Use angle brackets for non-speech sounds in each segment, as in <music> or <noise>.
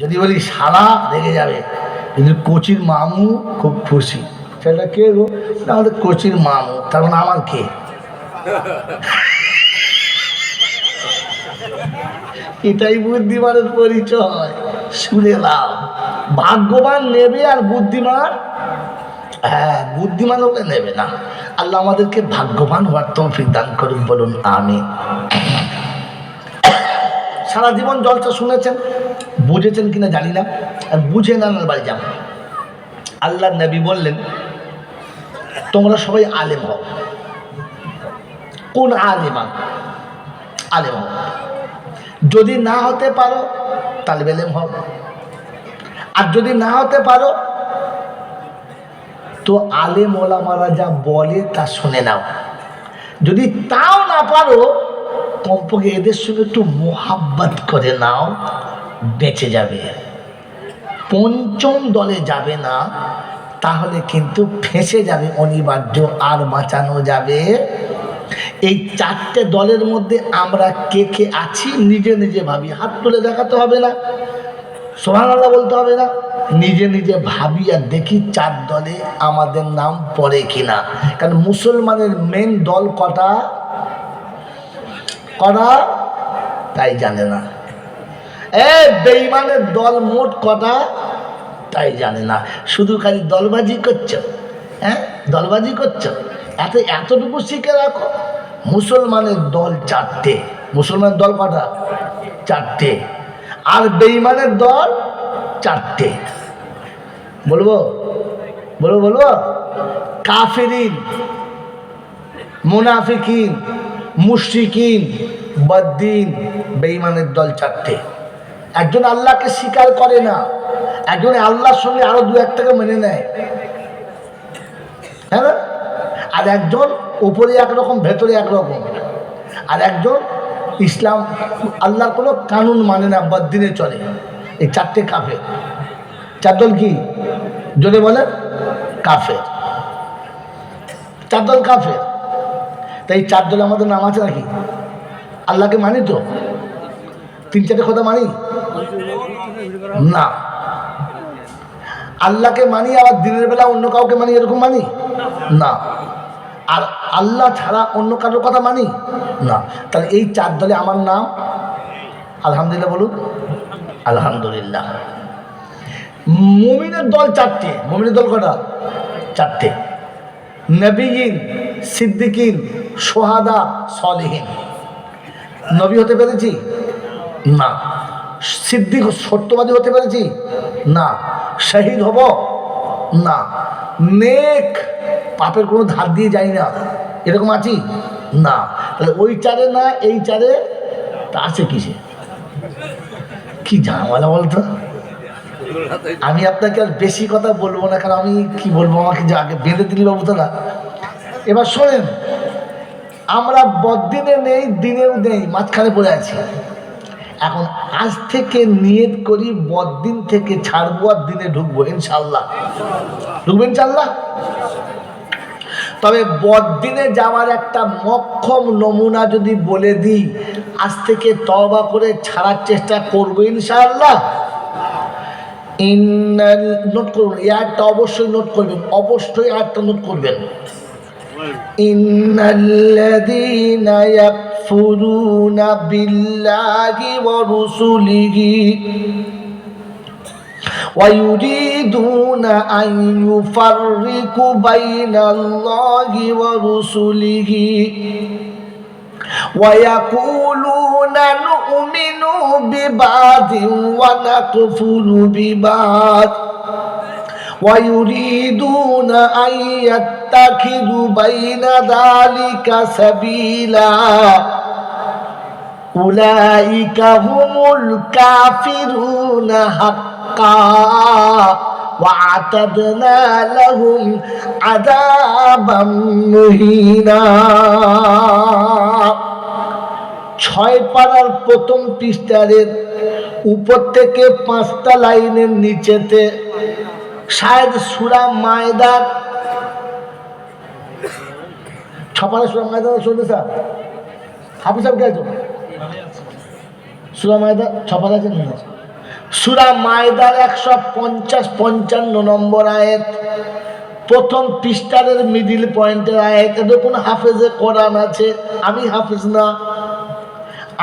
যদি বলি শালা, রেগে যাবে। যদি কোচির মামু খুব খুশি। সেটা কে গো? আমাদের কোচির মামু। তার মানে আমার কে? এটাই বুদ্ধিমানের পরিচয়। শুনে লাভ ভাগ্যবান নেবে আর বুদ্ধিমান? হ্যাঁ বুদ্ধিমান হলে নেবে না। আল্লাহ আমাদেরকে ভাগ্যবান হওয়ার তৌফিক দান করুন বলুন আমি সারা জীবন জলসা শুনেছেন, বুঝেছেন কিনা জানি না, আর বুঝে না বাড়ি যান। আল্লাহ নবী বললেন, তোমরা সবাই আলেম হও। কোন আলেমান আলেম হও। যদি না হতে পারো, তাহলে বেলেম হও। আর যদি না হতে পারো, তো আলেম ওলামারা যা বলে তা শুনে নাও। যদি তাও না পারো কমপক্ষে এদের সঙ্গে একটু মোহাব্বত করে নাও, বেঁচে যাবে। পঞ্চম দলে যাবে না, তাহলে কিন্তু ফেঁসে যাবে, অনিবার্য, আর বাঁচানো যাবে। এই চারটে দলের মধ্যে আমরা কে কে আছি, নিজে নিজে ভাবি। হাত তুলে দেখাতে হবে না সোহান আল্লাহ বলতে হবে না, নিজে নিজে ভাবি আর দেখি চার দলে আমাদের নাম পড়ে কিনা। কারণ মুসলমানের মেন দল কটা? কটা তাই জানে না। এ বেইমানের দল মোট কটা? তাই জানে না। শুধু খালি দলবাজি করছ হ্যাঁ দলবাজি করছ? এত, এতটুকু শিখে রাখো। মুসলমানের দল চারটে। মুসলমানের দল কটা? চারটে। আর বেইমানের দল চারটে। বলব? বলব বলব? কাফেরিন, মুনাফিকিন মুশরিকিন, বদ্দিন, বেঈমানের দল চারটে। একজন আল্লাহকে স্বীকার করে না, একজন আল্লাহর সঙ্গে আরও দু একটাকে মেনে নেয়। হ্যাঁ? আর একজন উপরে একরকম, ভেতরে একরকম। আর একজন ইসলাম, আল্লাহর কোনো কানুন মানে না, বদ্দিনে চলে। এই চারটে কাফের। চার দল কি? জোরে বলে কাফের। চার দল কাফের। তাই চার দলে আমাদের নাম আছে নাকি? আল্লাহকে মানি তো? তিন চারটে কথা মানি? না। আল্লাহকে মানি আবার দিনের বেলা অন্য কাউকে মানি এরকম মানি? না। আর আল্লাহ ছাড়া অন্য কারোর কথা মানি? না। তাহলে এই চার দলে আমার নাম? আলহামদুলিল্লাহ বলুন। আলহামদুলিল্লাহ। মুমিনের দল চারটে। মুমিনের দল কটা? চারটে। নবীন সিদ্দিকিন সোহাদা, সলেহীন। নবী হতে পেরেছি? না। সিদ্দিক সত্যবাদী হতে পেরেছি? না। শহীদ হব? না। নেক পাপের কোনো ধার দিয়ে যাই না। এরকম আছি? না। তাহলে ওই চারে না, এই চারে, তা আছে কিসে? কি ঝামেলা বলতো? আমি আপনাকে আর বেশি কথা বলব না, কারণ আমি কি বলব আমাকে যে আগে বেঁধে দিলি বাবু তো না এবার শোনেন, আমরা বদিনে নেই, দিনেও নেই, মাঝখানে পড়ে আছি। এখন আজ থেকে নিয়ত করি বদিন থেকে ছাড়বো আর দিনে ঢুকবো ইনশাল্লাহ ঢুকবো ইনশাল্লাহ তবে বদিনে যাওয়ার একটা মক্ষম নমুনা যদি বলে দিই, আজ থেকে তবা করে ছাড়ার চেষ্টা করব ইনশাআল্লাহ। ইন্নাল নোট করুন এয়ারটা অবশ্যই নোট করবেন অবশ্যই এয়ারটা নোট করবেন ইন্নাল্লাযীনা ইয়াকফুরুনা বিল্লাহি ওয়া রুসুলিহি ويريدون أن يفرقوا بين الله ورسله ويقولون نؤمن ببعض ونكفر ببعض ويريدون أن يتخذوا بين ذلك سبيلا أولئك هم الكافرون حقا وأعتدنا لهم عذابا مهينا ছয় পাড়ার প্রথম পৃষ্ঠারের উপর থেকে পাঁচটা লাইনের নিচেতে শায়দ সুরা মায়দার ছপাড়া সুরা মায়দার শুনতে স্যার? হাফিজ সাহেব আছো? সুরা মায়দা ছপাড়া আছে না সুরা মায়দার একশো পঞ্চাশ পঞ্চান্ন নম্বর আয়াত, প্রথম পৃষ্ঠারের মিডিল পয়েন্টের আয়াত। দেখুন হাফেজে কোরআন আছে, আমি হাফেজ না।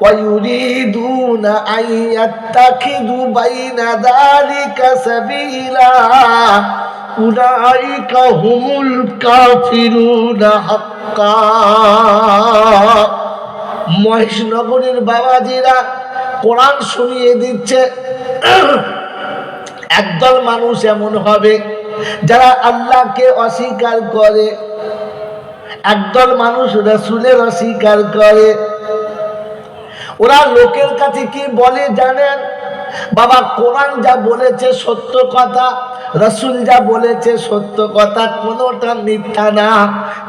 ويريدون أن يتخذوا بين ذلك سبيلا أولئك هم الكافرون حقا মহেশনগরের বাবাজিরা কোরআন শুনিয়ে দিচ্ছে একদল মানুষ এমন হবে যারা আল্লাহকে অস্বীকার করে একদল মানুষ রসুলের অস্বীকার করে ওরা লোকের কাছে কি বলে জানেন? বাবা, কোরআন যা বলেছে সত্য কথা, রসুল যা বলেছে সত্য কথা, কোনোটা মিথ্যা না।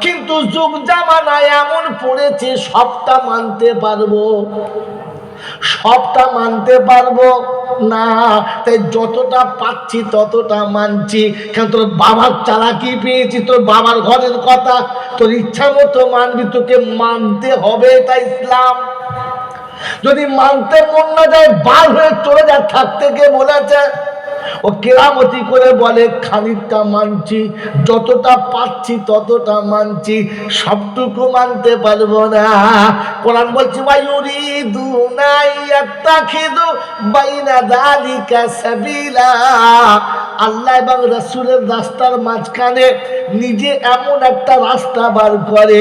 কিন্তু যুগ জামানায় এমন পড়েছে, সবটা মানতে পারব। সবটা মানতে পারব? না। তাই যতটা পাচ্ছি, ততটা মানছি। কেন তোর বাবার চালাকি পেয়েছি, তোর বাবার ঘরের কথা, তোর ইচ্ছা মতো মানবি, তোকে মানতে হবে এটা ইসলাম। যদি মানতে মন না যায় বার হয়ে চলে যায় থাকতে গিয়ে বলেছে ও কেরামতি করে বলে, খানিকটা মানছি, যতটা পাচ্ছি ততটা মানছি, সবটুকু মানতে পারব না। কোরআন বলছি মায়ুরি দু নাই খেদু বাইনা দালিকা সাবিলা। আল্লাহ এবং রসুলের রাস্তার মাঝখানে নিজে এমন একটা রাস্তা বার করে,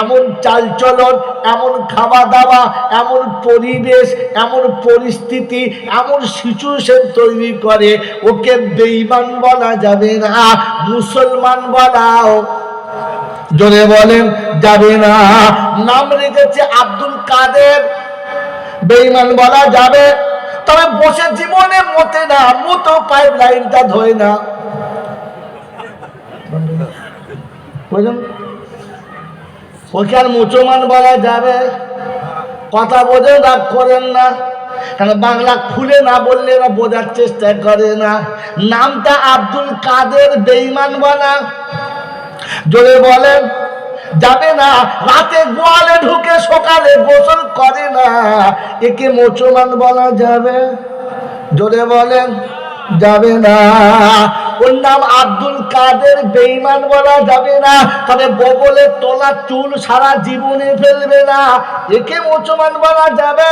এমন চালচলন, এমন খাওয়া দাওয়া এমন পরিবেশ, এমন পরিস্থিতি, এমন সিচুয়েশন তৈরি করে। ওকে বেইমান বলা যাবে না, মুসলমান বলাও জোরে বলেন যাবে না। নাম রেখেছে আব্দুল কাদের, বেইমান বলা যাবে। তবে বসে জীবনে মতে না মতো পাইপ লাইনটা ধরে না ওকে আর মুসলমান বলা যাবে? কথা বোঝেন, রাগ করেন না। কেন বাংলা খুলে না বললে না বোঝার চেষ্টা করে না। নামটা আব্দুল কাদের বেইমান বনা। জোরে বলেন, যাবে না, রাতে গোয়ালে ঢুকে সকালে গোসল করে না, একে মুসলমান বলা যাবে। জোরে বলেন, যাবে না। ওর নাম আব্দুল কাদের বেইমান বলা যাবে না। তবে বগলে তোলা চুল সারা জীবনে ফেলবে না। একে মুসলমান বলা যাবে।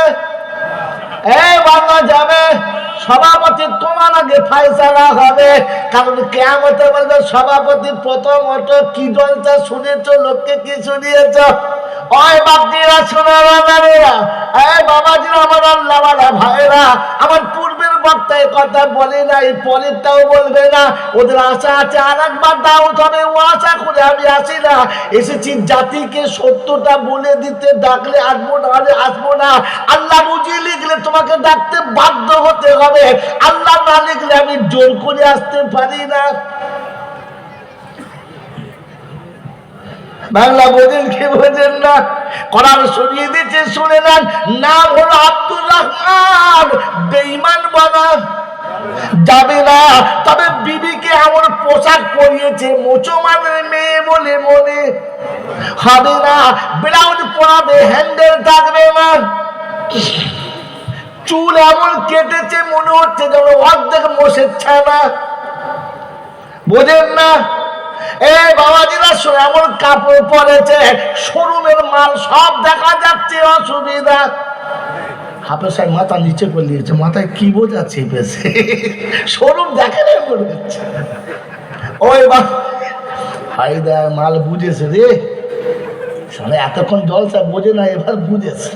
যাবে সভাপতি তোমার আগে হবে। কারণ কেমতে বলবে সভাপতি কি দলটা শুনেছ, লোককে কি শুনিয়েছ? ওই বাবাজিরা আমার আল্লাহ ভাইরা আমার পূর্বের কথা বলে বলবে না। ওদের আশা আছে আর একবার দাও, তবে ও আশা করে আমি আসি না। এসেছি জাতিকে সত্যটা বলে দিতে, ডাকলে আসব না, হলে আসব না। আল্লাহ বুঝিয়ে লিখলে তোমাকে ডাকতে বাধ্য হতে হবে। আল্লাহ না লিখলে আমি জোর করে আসতে পারি না। বাংলা বোঝেন কি বোঝেন না? কোরআন শুনিয়ে দিচ্ছে শুনে নেন। নাম হলো আব্দুর রহমান। বেঈমান বানা যাবে না। তবে বিবিকে এমন পোশাক পরিয়েছে, মুসলমানের মেয়ে বলে মনে। হবে না। ব্লাউজ পরাবে, হ্যান্ডেল থাকবে না। চুল এমন কেটেছে, মনে হচ্ছে যেন অর্ধেক মোষের ছানা। বোঝেন না? এই বাবাজিরা এমন কাপড় পরেছে, শোরুমের মাল সব দেখা যাচ্ছে, অসুবিধা। মাথা নিচে মাথায় কি বোঝা চেপেছে শোরুম দেখে না মনে হচ্ছে। ওই বা মাল বুঝেছে রে। সালে এতক্ষণ জলসা বোঝে না, এবার বুঝেছে।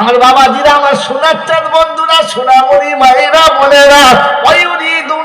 আমার বাবা বাবাজিরা, আমার সোনার চাঁদ বন্ধুরা, সোনামণি মায়েরা, বোনেরা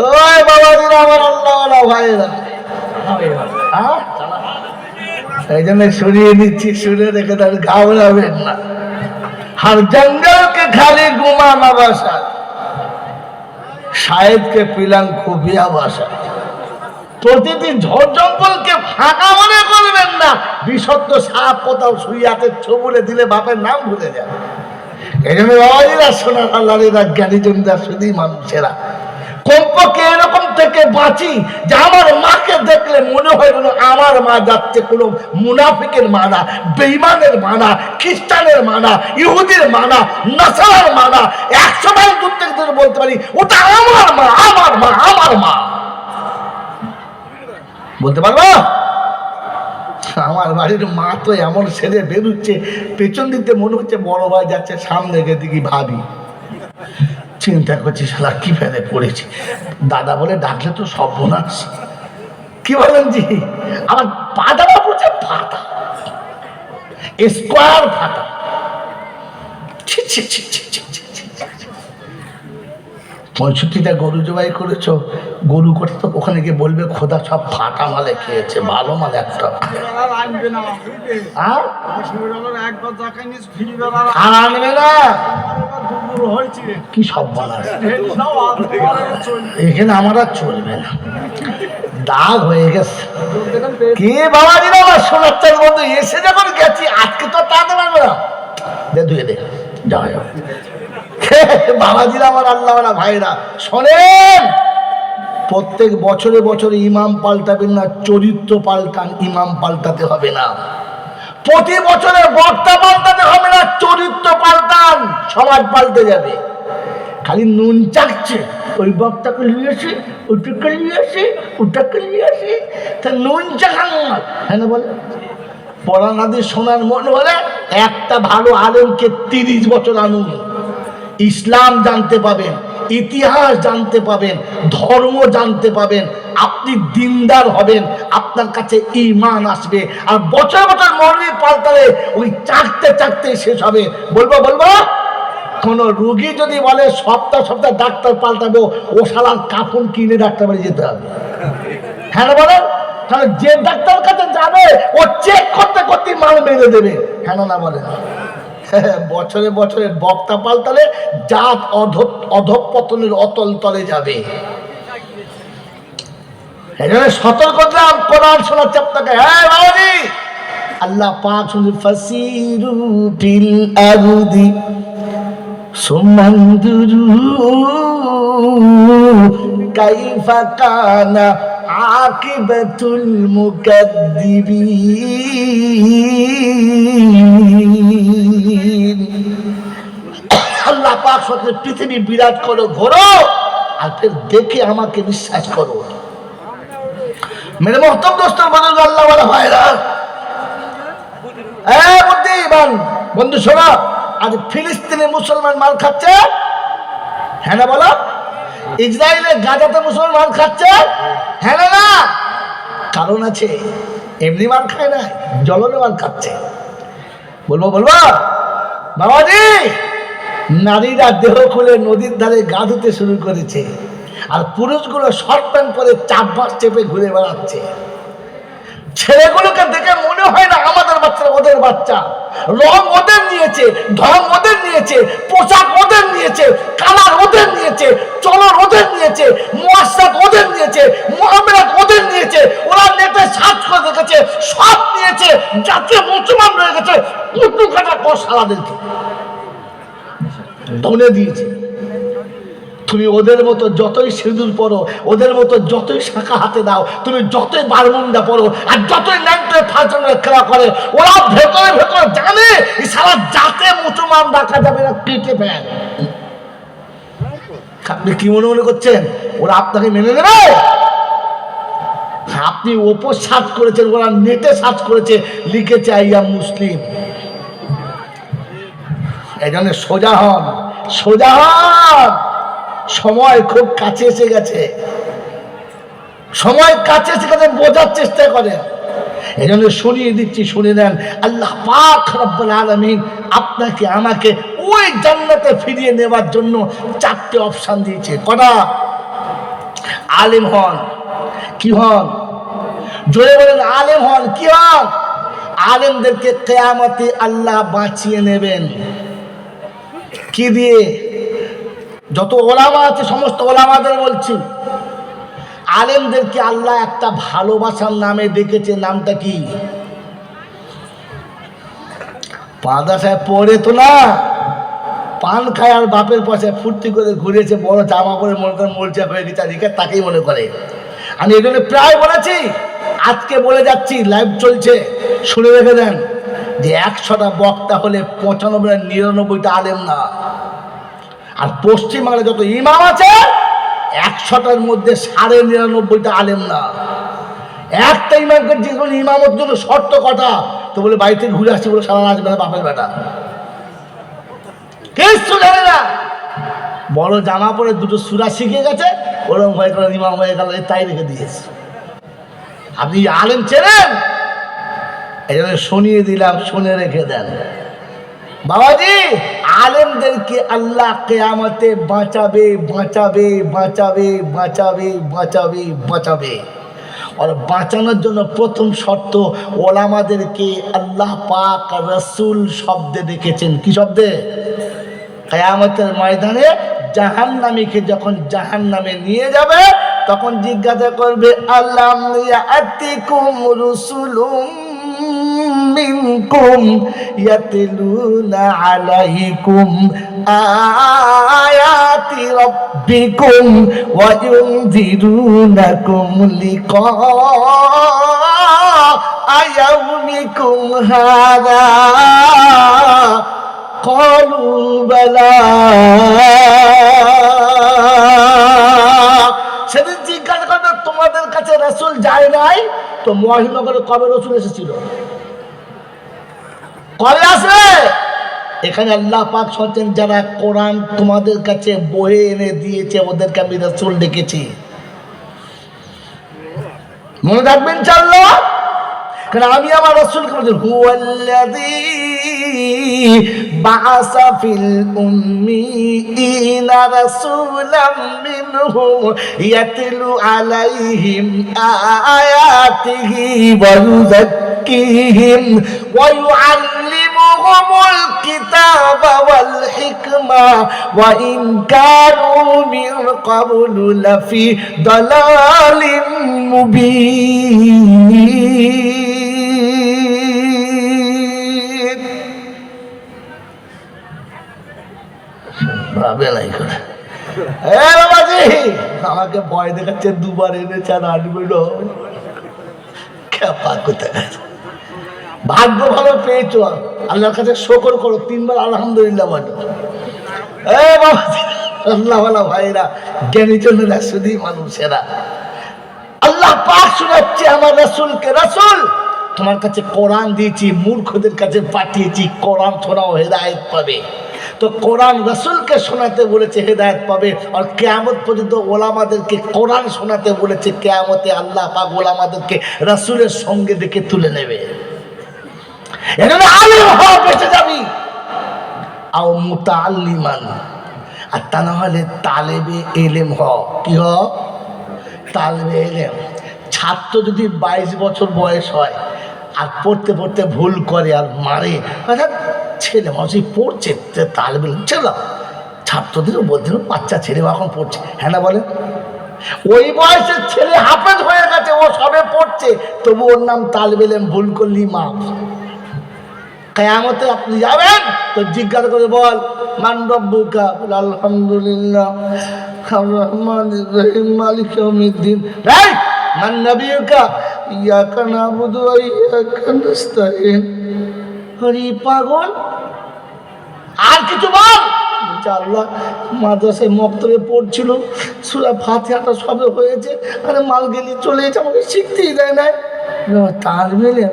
ওই বাবা দিন আমার এই জন্য নিচ্ছি শুনে রেখে তার ঘাবড়াবেন না। আর খালি খুবিয়া বাসা। ঝড় জঙ্গলকে ফাঁকা মনে করবেন না। বিশদ্দ সাপ কোথাও শুয়ে হাতের ছবুরে দিলে বাপের নাম ভুলে যাবে শুধুই মানুষেরা। এরকম থেকে বাঁচি যে আমার মাকে দেখলে মনে আমার মা যাচ্ছে কোনো মুনাফিকের মানা বেইমানের মানা, খ্রিস্টানের মানা, ইহুদির মানা, নাসারার মানা, একশো মাইল দূর থেকে বলতে পারি, ওটা আমার মা আমার মা আমার মা। বলতে পারব? আমার বাড়ির মা তো এমন সেরে বেরুচ্ছে, পেছন দিতে মনে হচ্ছে বড় ভাই যাচ্ছে, সামনে গিয়ে কি ভাবি। চিন্তা করছি, শালা, কি ফেলে পড়েছি? দাদা বলে, ডাকলে তো সর্বনাশ। কি বলেন জি? আমার পাতাটা পড়ছে? ফাটা স্কোয়ার ফাটা ছি ছি ছি ছি ছি। পঁয়ষট্টিটা গরু জবাই করেছ, গরু করতে তো ওখানে গিয়ে বলবে, খোদা সব ফাটা মালে খেয়েছে, ভালো মাল একটা। আর? না? কি সব বলার? এখানে আমার আর চলবে না। দাগ হয়ে গেছে। কে বাবা দিন আমার সোনার চাল বন্ধু এসে যখন গেছি, আজকে তো তা দেবে না দে, ধুয়ে দে। বাবাজিরা আমার আল্লাহ ভাইরা, শোনেন, প্রত্যেক বছরে বছরে ইমাম পাল্টাবেন না, চরিত্র পাল্টান, ইমাম পাল্টাতে হবে না। প্রতি বছরে বক্তা পাল্টাতে হবে না, চরিত্র পাল্টান, সমাজ পাল্টে যাবে। খালি নুন চাকছে, ওই বক্তাকে নিয়ে আসি ওটাকে নিয়ে আসি ওটাকে নিয়ে আসি তা নুন চাকানো হ্যাঁ। বলে? পড়ানাদের শোনার মন বলে, একটা ভালো আলেমকে তিরিশ বছর আনুন। ইসলাম জানতে পাবেন, ইতিহাস জানতে পাবেন, ধর্ম জানতে পাবেন, আপনি দিনদার হবেন, আপনার কাছে ইমান আসবে আর বছর বছর মরবি পাল্টালে ওই চাকতে চাকতে শেষ হবে। বলব বলব? কোনো রুগী যদি বলে, সপ্তাহ সপ্তাহ ডাক্তার পাল্টাবো, ও শালার কাপড় কিনে ডাক্তার বাড়ি যেতে হবে। হ্যাঁ বলেন তাহলে যে ডাক্তার কাছে যাবে, ও চেক করতে করতে মাল মেরে দেবে। হ্যাঁ না বলেন <laughs> বছরে বছরে বক্তা পাল্টালে জাত অধ অধপতনের অতল তলে যাবে। এখানে সতর্ক দিলাম কোরআন শোনাচ্ছে আপনাকে হ্যাঁ বাবাজি! আল্লাহ সুমন্দুরু আল্লাহ পাক সত্যি পৃথিবী বিরাট করো, ঘোরো, আর ফের দেখে আমাকে বিশ্বাস করো। মেরে মহতম দোস্ত আল্লাহ বলা ভাইরা। হ্যাঁ বন্ধু শোনা, আজ ফিলিস্তিনে মুসলমান মাল খাচ্ছে? হ্যাঁ না বলো? ইসরায়েলে গাজাতে মুসলমান খাচ্ছে? হ্যাঁ না কারণ আছে, এমনি মাল খায় না জলনে মাল খাচ্ছে। বলব বলব? বাবাজি! নারীরা দেহ খুলে নদীর ধারে গা ধুতে শুরু করেছে। আর পুরুষগুলো শর্ট প্যান্ট পরে চাপ বাস চেপে ঘুরে বেড়াচ্ছে। ছেলেগুলোকে দেখে মনে হয় না আমাদের বাচ্চা ওদের বাচ্চা। রং ওদের নিয়েছে, ধর্ম ওদের নিয়েছে, পোশাক ওদের নিয়েছে, কালার ওদের নিয়েছে, চলন ওদের নিয়েছে মোয়াসাত ওদের নিয়েছে মোহামেরাত ওদের নিয়েছে, ওরা নেটে সার্চ করে দেখেছে সব নিয়েছে জাতীয় মুসলমান রয়ে গেছে কুটু কাটা কর সারাদেরকে দমনে দিয়েছে। তুমি ওদের মতো যতই সিঁদুর পরো, ওদের মতো যতই শাখা হাতে দাও, তুমি যতই বারমুন্ডা পরো আর যতই ন্যাংটে ফাঁসনের খেলা করে, ওরা ভেতরে ভেতরে জানে সারা জাতে মুসলমান রাখা যাবে না, কেটে ফেল। আপনি কি মনে মনে করছেন? ওরা আপনাকে মেনে নেবে? আপনি ওপর সার্চ করেছেন, ওরা নেটে সার্চ করেছে, লিখেছে আইয়া মুসলিম। এই সোজা হন। সোজা সময় খুব কাছে এসে গেছে। সময় কাছে এসে গেছে, বোঝার চেষ্টা করেন। এই জন্য শুনিয়ে দিচ্ছি, শুনে নেন। আল্লাহ পাক রব্বুল আলমিন আপনাকে, আমাকে ওই জান্নাতে ফিরিয়ে নেবার জন্য চারটে অপশান দিয়েছে। কটা? আলেম হন। কি হন? জোরে বলেন, আলেম হন। কি হন? আলেমদেরকে কেয়ামতে আল্লাহ বাঁচিয়ে নেবেন। কি দিয়ে? যত ওলামা আছে, সমস্ত ওলামাদের বলছি, আলেমদেরকে আল্লাহ একটা ভালোবাসার নামে ডেকেছে, নামটা কি? সাহেব পড়ে তো না, পান খায় আর বাপের পয়সায় ফুর্তি করে ঘুরেছে, বড় জামা পরে মনে করেন মরচা হয়ে গেছে আজকে তাকেই মনে করে। আমি জন্য প্রায় বলেছি, আজকে বলে যাচ্ছি লাইভ চলছে, শুনে রেখে দেন। যে একশোটা বক্তা হলে পঁচানব্বই নিরানব্বইটা আলেম না। আর পশ্চিমবাংলায় যত ইমাম আছে, একশোটার মধ্যে সাড়ে নিরানব্বইটা আলেম না। একটা ইমামকে যে কোনো ইমামত জন্য শর্ত কথা তো বলে বাড়িতে ঘুরে আসছি বলে সারা রাত বেলা বাপের বেটা। কিচ্ছু জানে না। বড় জামা পরে দুটো সুরা শিখে গেছে ওরকম হয়ে গেল, ইমাম হয়ে গেল তাই রেখে দিয়েছে। আপনি আলেম চেনেন? এই শুনিয়ে দিলাম, শুনে রেখে দেন। বাবাজি, আলেমদেরকে আল্লাহ কেয়ামতে বাঁচাবে বাঁচাবে বাঁচাবে বাঁচাবে বাঁচাবে বাঁচাবে। আর বাঁচানোর জন্য প্রথম শর্ত, ওলামাদেরকে আল্লাহ পাক রসুল শব্দে দেখেছেন কি শব্দে? কেয়ামতের ময়দানে জাহান নামীকে যখন জাহান নামে নিয়ে যাবে, তখন জিজ্ঞাসা করবে, আল্লাহ আতিকুম রুসুলুম منكم يتلون عليكم آيات ربكم وينذرونكم لقاء يومكم هذا قالوا بلى সেদিন জিজ্ঞাসা করবে তোমাদের কাছে রসুল যায় নাই তো মহিনগরে কবে রসুল এসেছিল? কবে আসবে? এখানে আল্লাহ পাক সচেন যারা কোরআন তোমাদের কাছে বয়ে এনে দিয়েছে, ওদেরকে আমি রসুল ডেকেছি। মনে রাখবেন চাল্লা কারণ আমি আমার রসুলকে বলছি হুয়াল্লাযী বাআসা ফিল উম্মিয়িনা রাসূলাম মিনহুম ইয়াতলু আলাইহিম আয়াতিহি ওয়া ইউযাক্কিহিম ওয়া কানু মিন ক্বাবলু লাফি দালালিন মুবিন। ভাবে নাই করে। এ বাবাজি, আমাকে ভয় দেখাচ্ছে, দুবার এনেছে আর আনবে খেপা কোথায়? ভাগ্য ভালো পেয়েছ। আল্লাহর কাছে শকর করো, তিনবার আলহামদুলিল্লাহ বলো। এ বাবাজি আল্লাহ ভালো ভাইরা, জ্ঞানী জনেরা শুধুই মানুষেরা। আল্লাহ পাক শোনাচ্ছে আমার রাসূলকে, রাসূল, তোমার কাছে কোরআন দিয়েছি, মূর্খদের কাছে পাঠিয়েছি, কোরআন শোনাও, হেদায়েত পাবে। তো কোরআন রাসূলকে শোনাতে বলেছে, হেদায়ত পাবে। আর কেয়ামত পর্যন্ত ওলামাদেরকে কোরআন শোনাতে বলেছে, কেয়ামতে আল্লাহ পাক ওলামাদেরকে রাসূলের সঙ্গে দেখে তুলে নেবে। এজন্য আলিম হওয়া বেঁচে যাবি। আও আর তা না হলে তালেবে এলেম হ। কি হ? তালেবে এলেম। ছাত্র যদি বাইশ বছর বয়স হয় আর পড়তে পড়তে ভুল করে আর মারে অর্থাৎ ছেলে মানুষই পড়ছে তালেবে ছেলে ছাত্রদেরও হবে, বাচ্চা ছেলে এখন পড়ছে। হ্যাঁ না বলে? ওই বয়সের ছেলে হাফেজ হয়ে গেছে ও সবে পড়ছে তবু ওর নাম তালবেলেম ভুল করলি মাপ কেয়ামতে আপনি যাবেন, তো জিজ্ঞাসা করে বল, মান রব্বুকা? মালিক রাইট পাগল, আর কিছু মাদ্রাসায় মক্তবে পড়ছিল, সুরা ফাতিহাটা সবে হয়েছে, আরে মাল গেলি চলে এসে আমাকে শিখতেই দেয় না, তার মেলে।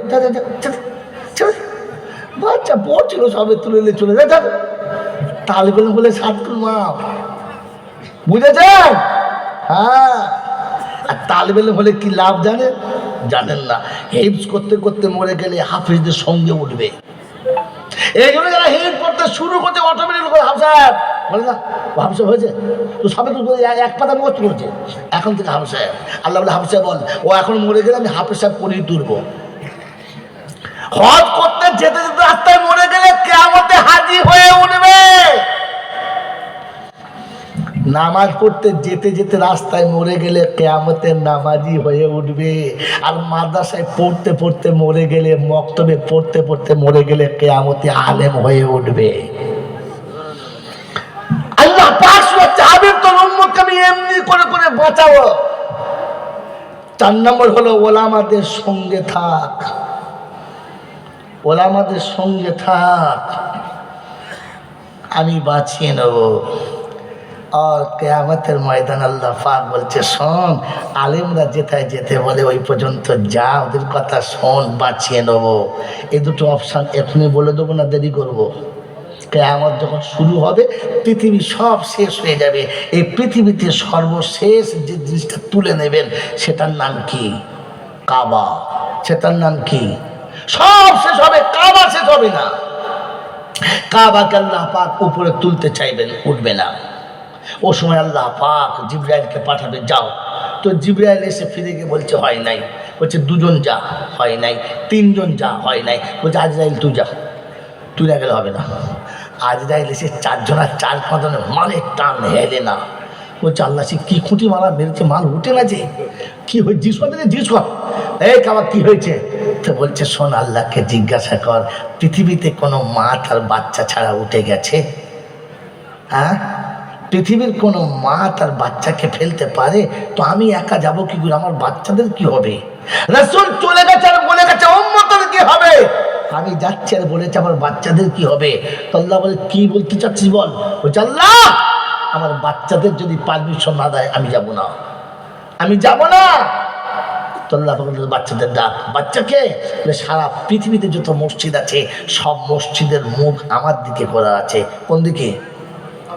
বাচ্চা পড়ছিল সবে তুলে নিয়ে চলে যায় তাল বেলুন বলে, সাত মা। বুঝেছেন? হ্যাঁ। আর তাল বেলুন হলে কি লাভ জানে জানেন না। হেপস করতে করতে মরে গেলে হাফিজদের সঙ্গে উঠবে। এই জন্য যারা করতে শুরু করছে অটোমেটিক করে হাফ সাহেব, বলে না, ও হয়েছে? তো সবে তো এক- পাতা মুখস্থ করছে। এখন থেকে হাফ সাহেব, আল্লাহ বলে হাফ সাহেব বল, ও এখন মরে গেলে আমি হাফেজ সাহেব করেই তুলবো। হজ করতে যেতে যেতে রাস্তায় মরে গেলে কেমতে হাজির হয়ে উঠবে। নামাজ পড়তে যেতে যেতে রাস্তায় মরে গেলে কেয়ামতের নামাজি হয়ে উঠবে। আর মাদ্রাসায় পড়তে পড়তে মরে গেলে, মক্তবে পড়তে পড়তে মরে গেলে কেয়ামতে আলেম হয়ে উঠবে। আল্লাহ চাবে তোর আমি এমনি করে করে বাঁচাবো। চার নম্বর হলো ওলামাদের সঙ্গে থাক। ওলামাদের সঙ্গে থাক। আমি বাঁচিয়ে নেব। আর কেয়ামতের ময়দান আল্লাহ পাক বলছে, শোন, আলেমরা যেথায় যেতে বলে ওই পর্যন্ত যা, ওদের কথা শোন, বাঁচিয়ে নেব। এই দুটো অপশান এখনই বলে দেবো না, দেরি করব। কেয়ামত যখন শুরু হবে, পৃথিবী সব শেষ হয়ে যাবে। এই পৃথিবীতে সর্বশেষ যে জিনিসটা তুলে নেবেন, সেটার নাম কি? কাবা। সেটার নাম কি? সব শেষ হবে, কাবা শেষ হবে না। কাবাকে আল্লাহ পাক উপরে তুলতে চাইবেন, উঠবে না। ও সময় আল্লাহ পাক জিব্রাইলকে পাঠাবে, যাও। তো জিব্রাইল এসে ফিরে গিয়ে বলছে, হয় নাই। বলছে, দুজন যা, হয় নাই। তিনজন যা, হয় নাই। বলছে, আজরাইল, তুই যা। তুই না গেলে হবে না। আজরাইল এসে চারজন আর চার পাঁচজনের মালের টান হেলে না। বলছে, আল্লাহ সে কী খুঁটি মারা মেরেছে, মাল উঠে না যে? কী হয়েছে? জিজ্ঞেস করতে কর। এই কাবার কী হয়েছে? তো বলছে, শোন, আল্লাহকে জিজ্ঞাসা কর, পৃথিবীতে কোনো মা তার বাচ্চা ছাড়া উঠে গেছে? হ্যাঁ? পৃথিবীর কোনো মা তার বাচ্চাকে ফেলতে পারে? তো আমি একা যাব কি করে? আমার বাচ্চাদের কি হবে? রসুল চলে গেছে আর বলে গেছে, উম্মতের কি হবে? আমি যাচ্ছি আর বলেছে, আমার বাচ্চাদের কি হবে? তো আল্লাহ বলে, কি বলতে চাচ্ছিস বল? বলছে, আল্লাহ আমার বাচ্চাদের যদি পারমিশন না দেয়, আমি যাব না। আমি যাব না! তো আল্লাহ বাচ্চাদের ডাক। বাচ্চাকে সারা পৃথিবীতে যত মসজিদ আছে, সব মসজিদের মুখ আমার দিকে করা আছে। কোন দিকে?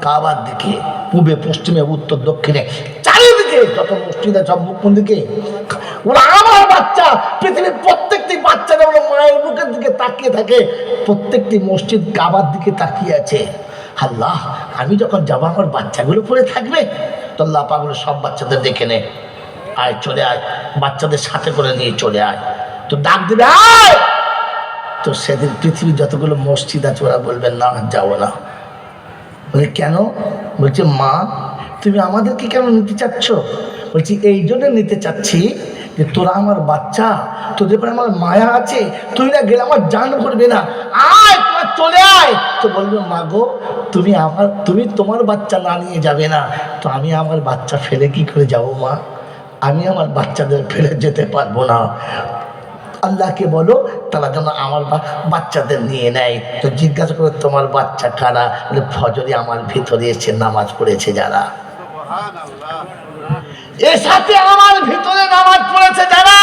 কাবার দিকে। পূবে, পশ্চিমে, উত্তর, দক্ষিণে। চারিদিকে যত মসজিদ আছে, সব মুখ কোন দিকে? ওরা আমার বাচ্চা! পৃথিবীর প্রত্যেকটি বাচ্চা যেমন মায়ের মুখের দিকে তাকিয়ে থাকে, প্রত্যেকটি মসজিদ কাবার দিকে তাকিয়ে আছে। আল্লাহ, আমি যখন যাব, আমার বাচ্চাগুলো পড়ে থাকবে? তো আল্লাহ পাগল সব বাচ্চাদের দেখে নে। আয়, চলে আয়। বাচ্চাদের সাথে করে নিয়ে চলে আয়। তো ডাক দিবে তো সেদিন পৃথিবীর যতগুলো মসজিদ আছে, ওরা বলবেন না, যাব না। বলে, কেন? বলছে, মা, তুমি আমাদেরকে কেন নিতে চাচ্ছ? বলছি, এই জন্য নিতে চাচ্ছি যে তোরা আমার বাচ্চা, তোদের পরে আমার মায়া আছে, তুই না গেলে আমার জান করবে না। আয় তোমার চলে আয়। তো বলবে, মা গো, তুমি আমার, তুমি তোমার বাচ্চা না নিয়ে যাবে না। তো আমি আমার বাচ্চা ফেলে কি করে যাব, মা? আমি আমার বাচ্চাদের ফেলে যেতে পারব না। আল্লাহকে বলো, তারা যেন আমার বাচ্চাদের নিয়ে নেয়। তো জিজ্ঞাসা করে তোমার বাচ্চা কারা? ফজরে আমার ভিতরে এসে নামাজ পড়েছে যারা। এর সাথে আমার ভিতরে নামাজ পড়েছে যারা।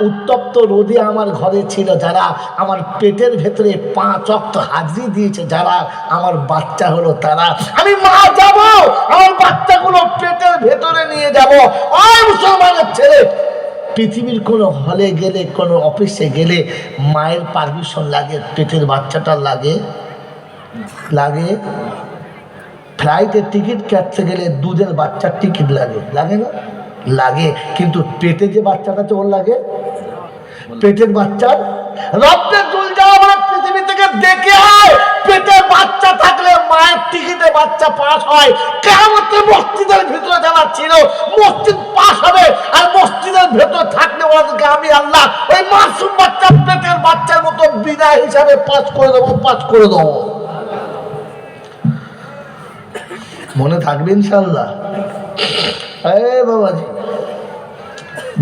উত্তপ্ত রোদে আমার ঘরে ছিল যারা। আমার পেটের ভেতরে পাঁচ অক্ত হাজরি দিয়েছে যারা। আমার বাচ্চা হলো তারা। আমি মা যাব, আমার বাচ্চাগুলো পেটের ভেতরে নিয়ে যাব। ওই মুসলমানের ছেলে, পৃথিবীর কোনো হলে গেলে, কোনো অফিসে গেলে মায়ের পারমিশন লাগে, পেটের বাচ্চাটা লাগে? লাগে? ফ্লাইটের টিকিট কাটতে গেলে দুধের বাচ্চার টিকিট লাগে। লাগে না? লাগে। কিন্তু পেটে যে বাচ্চাটা আছে, ওর লাগে। পেটের বাচ্চার রক্তের চুল যাওয়া মানে পৃথিবী থেকে দেখে আয়। পেটে বাচ্চা থাকলে মায়ের টিকিটে বাচ্চা পাস হয়। কেমন মসজিদের ভিতরে যারা ছিল, মসজিদ পাস হবে। আর মসজিদের ভেতর থাকলে ওদেরকে আমি আল্লাহ ওই মাসুম বাচ্চা, পেটের বাচ্চার মতো বিদায় হিসাবে পাস করে দেবো, পাস করে দেবো। মনে থাকবে ইনশাল্লাহ এ বাবাজি,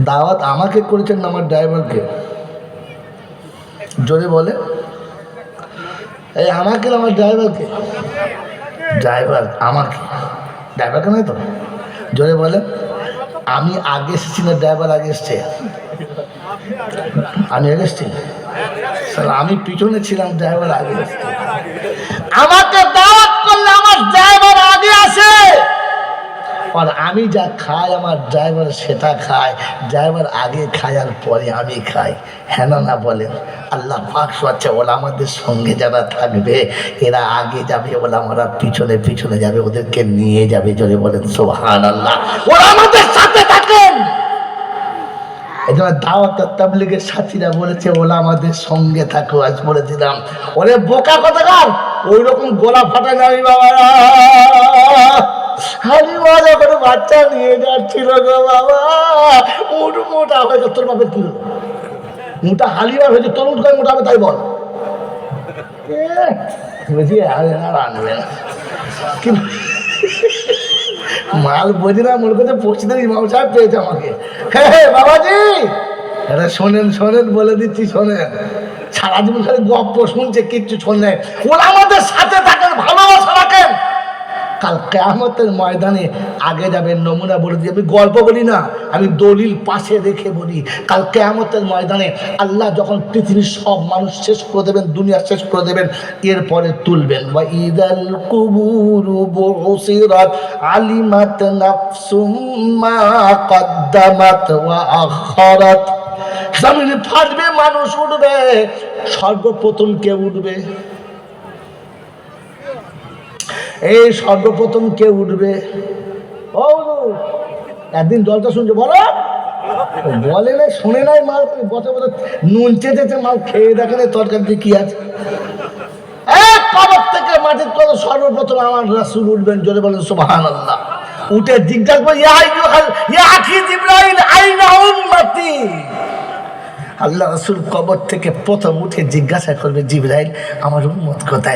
দাওয়াত আমাকে করেছেন আমার ড্রাইভারকে? জোরে বলে। এই আমাকে আমার ড্রাইভারকে? ড্রাইভার আমাকে। ড্রাইভারকে নয় তো? জোরে বলে, আমি আগে এসেছি না ড্রাইভার আগে এসছে? আমি আগে এসছি? আমি পিছনে ছিলাম, ড্রাইভার আগে এসছে। আমাকে দাওয়াত করলে আমার ড্রাইভার আগে আসে আর আমি যা খাই আমার ড্রাইভার সেটা খায় ড্রাইভার আগে খায় আর পরে আমি খাই। হ্যাঁ না বলেন, আল্লাহ পাক আছে ওলা আমাদের সঙ্গে যারা থাকবে, এরা আগে যাবে ওলা আমরা পিছনে পিছনে যাবে, ওদেরকে নিয়ে যাবে, জোরে বলেন সোহান আল্লাহ ওরা আমাদের সাথে থাকেন। এই জন্য দাওয়াত সাথীরা বলেছে ওলা আমাদের সঙ্গে থাকো, আজ বলেছিলাম ওরে বোকা কথাকার ওই রকম গোলা ফাটা যাবি বাবা হালিমা যখন বাচ্চা নিয়ে যাচ্ছিল গো বাবা। উঠ, মোটা হয়েছে তোর বাপের কি মোটা হালিমা হয়েছে, তোর উঠ করে মোটা হবে, তাই বল। মাল বোঝে না, মনে করছে পশ্চিমের ইমাম সাহেব পেয়েছে আমাকে। হ্যাঁ হ্যাঁ বাবাজি! এটা শোনেন শোনেন, বলে দিচ্ছি, শোনেন। সারা জীবন খালি গপ্প শুনছে, কিচ্ছু শোনে ওরা আমাদের সাথে রাখেন কাল কেয়ামতের ময়দানে আগে যাবেন নমুনা বলে দিই আমি গল্প বলি না, আমি দলিল পাশে রেখে বলি। কাল কেয়ামতের ময়দানে আল্লাহ যখন পৃথিবীর সব মানুষ শেষ করে দেবেন, দুনিয়া শেষ করে দেবেন, এরপরে তুলবেন। ওয়া ইদাল কুবুরু বুসিরাত আলিমাত নাফসুম মা কদ্দামাত ওয়া আখারাত। জমিনে ফাটবে, মানুষ উঠবে, সর্বপ্রথম কে উঠবে? এই সর্বপ্রথম কে উঠবে? ও, একদিন জলটা শুনছে, বলো। বলে নাই, শুনে নাই মাল বছর বছর নুন চেটেছে মাল খেয়ে দেখে নাই তরকারিতে কি আছে। এক কবর থেকে মাটির তলে সর্বপ্রথম আমার রাসুল উঠবেন, জোরে বলেন সুবহান আল্লাহ উঠে জিজ্ঞাসা করে ইয়া আখি জিবরাইল, আইনা উম্মতি? আল্লাহ রাসূল কবর থেকে প্রথম উঠে জিজ্ঞাসা করবে, জিবরাইল, আমার উম্মত কোথায়?